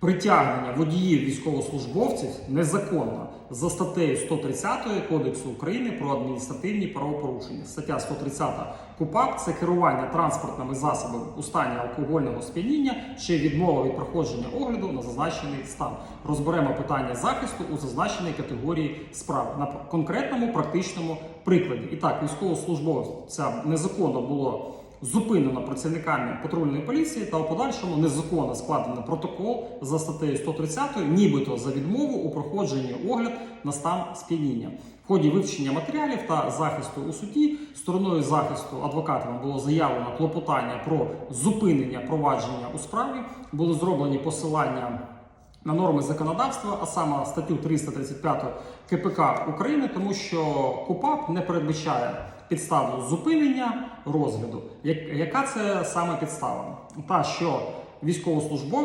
Притягнення водіїв військовослужбовців незаконно за статтею 130 Кодексу України про адміністративні правопорушення. Стаття 130 КУПАП це керування транспортними засобами у стані алкогольного сп'яніння чи відмова від проходження огляду на зазначений стан. Розберемо питання захисту у зазначеній категорії справ на конкретному практичному прикладі. І так, військовослужбовця незаконно було зупинено працівниками патрульної поліції та у подальшому незаконно складено протокол за статтею 130, нібито за відмову у проходженні огляд на стан сп'яніння. В ході вивчення матеріалів та захисту у суді стороною захисту адвокатами було заявлено клопотання про зупинення провадження у справі. Були зроблені посилання на норми законодавства, а саме статтю 335 КПК України, тому що КУПАП не передбачає підставу зупинення розгляду. Як- Яка це саме підстава? Та що військовослужбовець